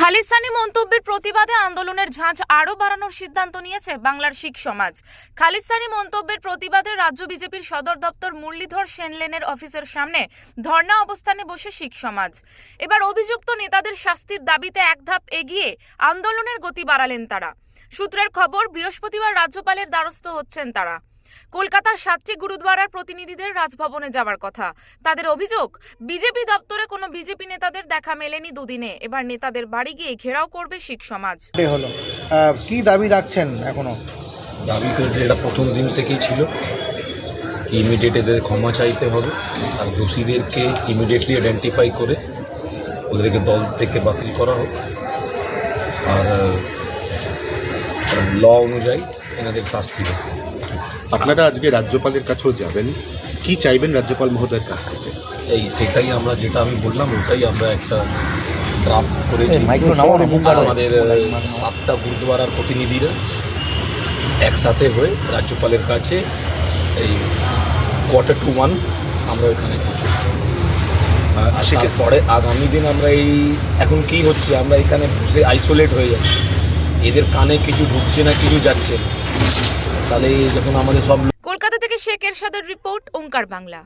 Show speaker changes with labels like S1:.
S1: খালিস্তানি মন্তব্যের প্রতিবাদে আন্দোলনের ঝাঁঝ আরও বাড়ানোর সিদ্ধান্ত নিয়েছে বাংলার শিখ সমাজ। খালিস্তানি মন্তব্যের প্রতিবাদে রাজ্য বিজেপির সদর দপ্তর মুরলীধর সেনলেনের অফিসের সামনে ধর্ণা অবস্থানে বসে শিখ সমাজ। এবার অভিযুক্ত নেতাদের শাস্তির দাবিতে এক ধাপ এগিয়ে আন্দোলনের গতি বাড়ালেন তারা। সূত্রের খবর, বৃহস্পতিবার রাজ্যপালের দ্বারস্থ হচ্ছেন তারা। কলকাতার সাতটি গুরুদ্বারার প্রতিনিধিদের রাজভবনে যাওয়ার কথা। তাদের অভিযোগ বিজেপি দপ্তরে কোনো বিজেপি নেতাদের দেখা মেলেনি দুদিনে। এবার নেতাদের বাড়ি গিয়ে ঘেরাও করবে শিখ সমাজ।
S2: হলো? আহ, কি দাবি রাখছেন এখনও?
S3: দাবি তো এটা প্রথম দিন থেকেই ছিল। ইমিডিয়েট এদের ক্ষমা চাইতে হবে। আর দোষীদেরকে ইমিডিয়েটলি আইডেন্টিফাই করে ওদেরকে দল থেকে বাতিল করা হোক। আর ল অনুযায়ী এনাদের শাস্তি হোক।
S4: আপনারা আজকে রাজ্যপালের কাছেও যাবেন। কি চাইবেন রাজ্যপাল মহোদয়ের কাছ থেকে?
S3: এই সেটাই আমরা যেটা আমি বললাম ওটাই আমরা একটা ড্রাফট করেছি। আমাদের সাতটা গুরুদ্বারার প্রতিনিধিরা একসাথে হয়ে রাজ্যপালের কাছে এই কোয়ার্টার টু ওয়ান আমরা ওইখানে পৌঁছব
S4: সেক্ষেত্রে
S3: আগামী দিন আমরা এই এখন কি হচ্ছে? আমরা এখানে বসে আইসোলেট হয়ে যাচ্ছি। এদের কানে কিছু ঢুকছে না, কিছু যাচ্ছে। তাহলে যখন আমাদের সব
S1: কলকাতা থেকে শেখ এরশাদের রিপোর্ট, ওঙ্কার বাংলা